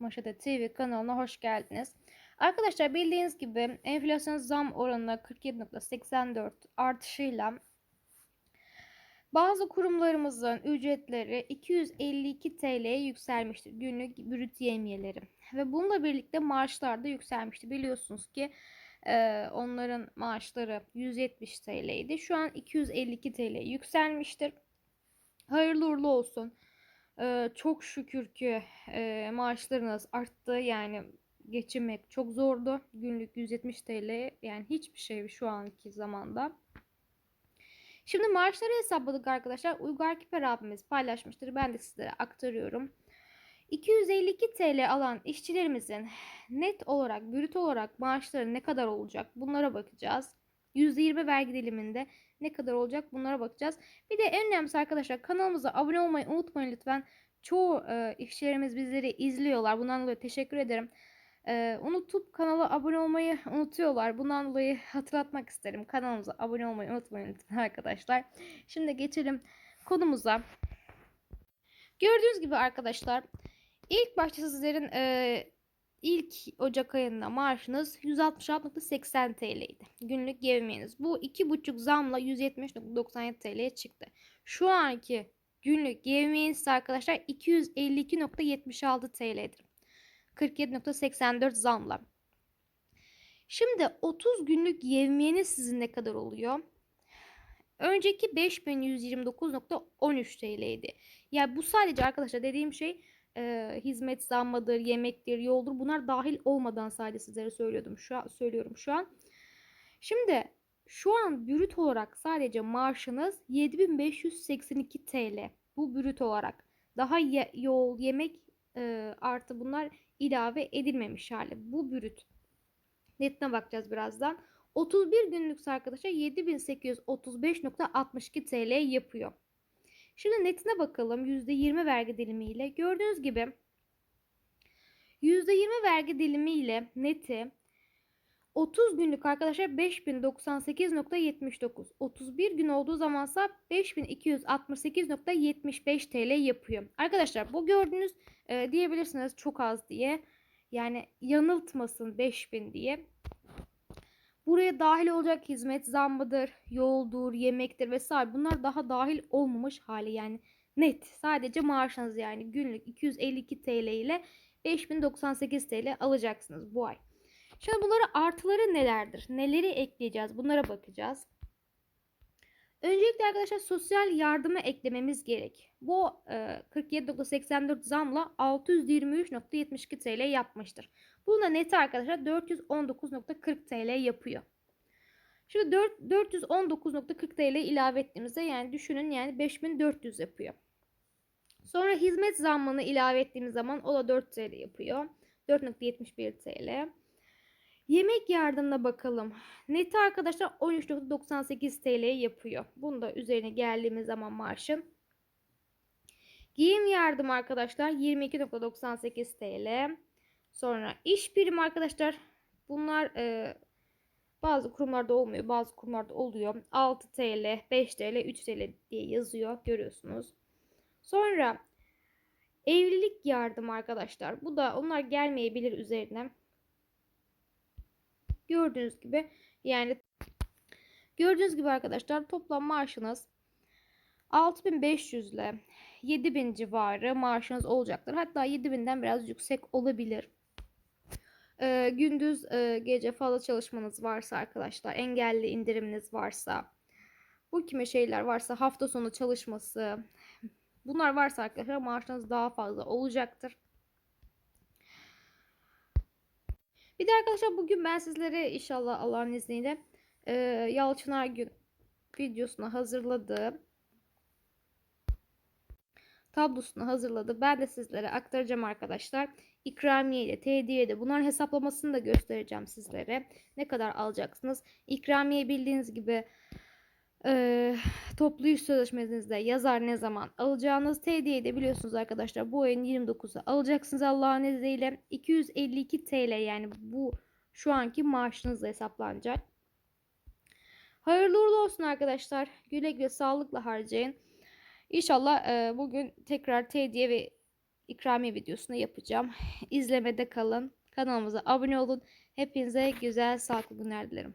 Maşada TV kanalına hoş geldiniz. Arkadaşlar bildiğiniz gibi enflasyon zam oranı 47.84 artışıyla bazı kurumlarımızın ücretleri 252 TL'ye yükselmiştir. Günlük brüt yemiyeleri. Ve bununla birlikte maaşlar da yükselmişti. Biliyorsunuz ki e, onların maaşları 170 TL'ydi. Şu an 252 TL yükselmiştir. Hayırlı uğurlu olsun. Ee, çok şükür ki e, maaşlarınız arttı. Yani geçinmek çok zordu. Günlük 170 TL yani hiçbir şey şu anki zamanda. Şimdi maaşları hesapladık arkadaşlar. Uygar Kiper abimiz paylaşmıştır. Ben de sizlere aktarıyorum. 252 TL alan işçilerimizin net olarak, brüt olarak maaşları ne kadar olacak? Bunlara bakacağız. %20 vergi diliminde ne kadar olacak bunlara bakacağız. Bir de en önemlisi arkadaşlar kanalımıza abone olmayı unutmayın lütfen. Çoğu e, işçilerimiz bizleri izliyorlar. Bundan dolayı teşekkür ederim. E, unutup kanala abone olmayı unutuyorlar. Bundan dolayı hatırlatmak isterim. Kanalımıza abone olmayı unutmayın lütfen arkadaşlar. Şimdi geçelim konumuza. Gördüğünüz gibi arkadaşlar ilk başta sizlerin e, ilk Ocak ayında maaşınız 166.80 TL'ydi. Günlük yevmiyeniz. Bu 2,5 zamla 170.97 TL'ye çıktı. Şu anki günlük yevmiyeniz arkadaşlar 252.76 TL'dir. 47.84 zamla. Şimdi 30 günlük yevmiyeniz sizin ne kadar oluyor? Önceki 5129.13 TL'ydi. Yani bu sadece arkadaşlar dediğim şey e, hizmet zammıdır, yemektir, yoldur bunlar dahil olmadan sadece sizlere söylüyordum. Şu an, söylüyorum şu an. Şimdi şu an brüt olarak sadece maaşınız 7582 TL. Bu brüt olarak. Daha ye, yol, yemek e, artı bunlar ilave edilmemiş hali. Bu brüt. Netine bakacağız birazdan. 31 günlük arkadaşlar 7835.62 TL yapıyor. Şimdi netine bakalım %20 vergi dilimiyle. Gördüğünüz gibi %20 vergi dilimiyle neti 30 günlük arkadaşlar 5098.79. 31 gün olduğu zamansa 5268.75 TL yapıyor. Arkadaşlar bu gördüğünüz e, diyebilirsiniz çok az diye. Yani yanıltmasın 5000 diye. Buraya dahil olacak hizmet zammıdır, yoldur, yemektir vesaire. Bunlar daha dahil olmamış hali yani net. Sadece maaşınız yani günlük 252 TL ile 5098 TL alacaksınız bu ay. Şimdi bunları artıları nelerdir? Neleri ekleyeceğiz? Bunlara bakacağız. Öncelikle arkadaşlar sosyal yardımı eklememiz gerek. Bu e, 47.84 zamla 623.72 TL yapmıştır. Bunun da neti arkadaşlar 419.40 TL yapıyor. Şimdi 419.40 TL ilave ettiğimizde yani düşünün yani 5400 yapıyor. Sonra hizmet zammını ilave ettiğimiz zaman o da 4 TL yapıyor. 4.71 TL. Yemek yardımına bakalım. Neti arkadaşlar 13.98 TL yapıyor. Bunu da üzerine geldiğimiz zaman maaşın. Giyim yardım arkadaşlar 22.98 TL. Sonra iş birim arkadaşlar. Bunlar e, bazı kurumlarda olmuyor. Bazı kurumlarda oluyor. 6 TL, 5 TL, 3 TL diye yazıyor. Görüyorsunuz. Sonra evlilik yardım arkadaşlar. Bu da onlar gelmeyebilir üzerine. Gördüğünüz gibi yani gördüğünüz gibi arkadaşlar toplam maaşınız 6500 ile 7000 civarı maaşınız olacaktır. Hatta 7000'den biraz yüksek olabilir. Ee, gündüz e, gece fazla çalışmanız varsa arkadaşlar engelli indiriminiz varsa bu kime şeyler varsa hafta sonu çalışması bunlar varsa arkadaşlar maaşınız daha fazla olacaktır. Bir de arkadaşlar bugün ben sizlere inşallah Allah'ın izniyle e, Yalçın Ergün videosunu hazırladı. Tablosunu hazırladı. Ben de sizlere aktaracağım arkadaşlar. İkramiye ile TD'ye de bunların hesaplamasını da göstereceğim sizlere. Ne kadar alacaksınız? İkramiye bildiğiniz gibi e, toplu iş sözleşmenizde yazar ne zaman alacağınız TD'yi de biliyorsunuz arkadaşlar bu ayın 29'u alacaksınız Allah'ın izniyle 252 TL yani bu şu anki maaşınızla hesaplanacak. Hayırlı uğurlu olsun arkadaşlar. Güle güle sağlıkla harcayın. İnşallah e, bugün tekrar TD'ye ve ikramiye videosunu yapacağım. İzlemede kalın. Kanalımıza abone olun. Hepinize güzel sağlıklı günler dilerim.